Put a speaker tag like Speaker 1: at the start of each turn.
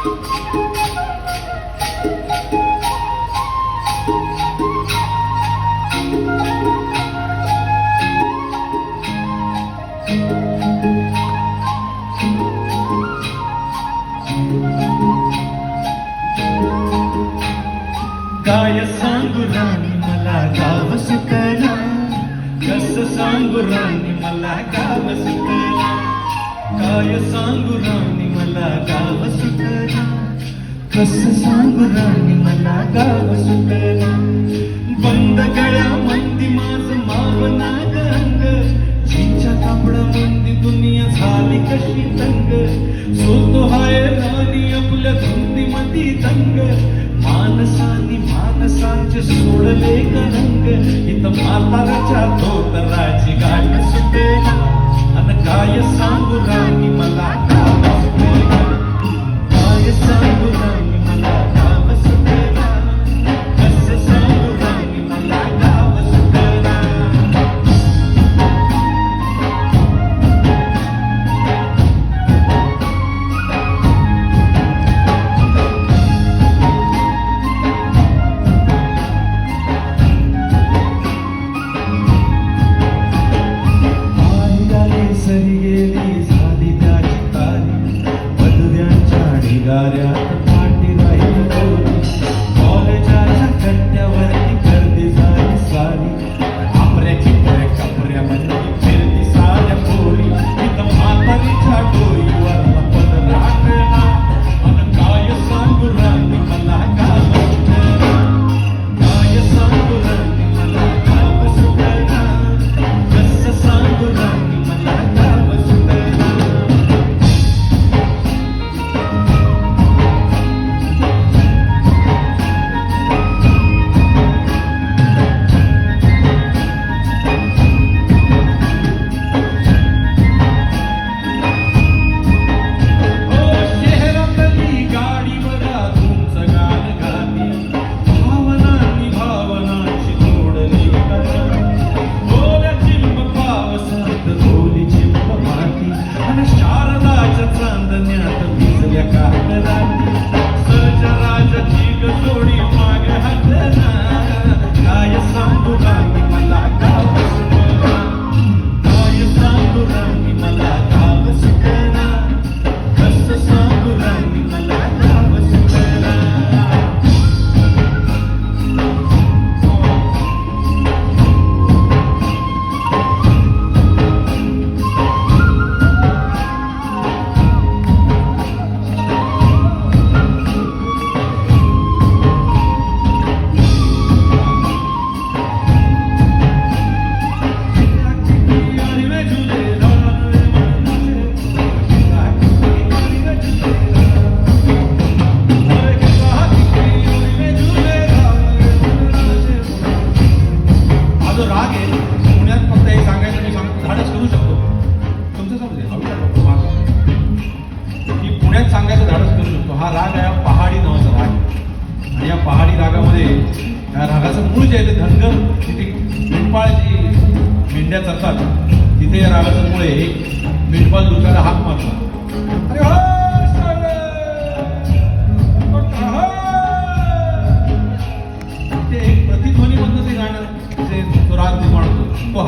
Speaker 1: काय सांगू राणी मला गाव सुटला कस सांगू राणी मला गाव सुटला काय सांगू राणी मला गाव सुटला. कस सांगू राणी मला गाव सुटला. बंद गळ्या मंदी माझ माव नाग अंग जिच्या कापडा मंदी दुनिया झाली कशी तंग. सोतो हाय राणी आपल्या धुंदी मती तंग. मानसानी मानसांचे सोडले करंग इथं माताराच्या धोतराची गाठ सुटेला. मूळ जे आहे ते धनगर. जिथे मेंढपाळ जी मेंढ्या चरतात. तिथे या रागासमुळे एक मेंढपाळ दुसऱ्याला हाक मारतो. अरे हो, हो ते एक प्रतिध्वनी म्हणतो ते गाणं. ते तो राग निर्माण होतो. तो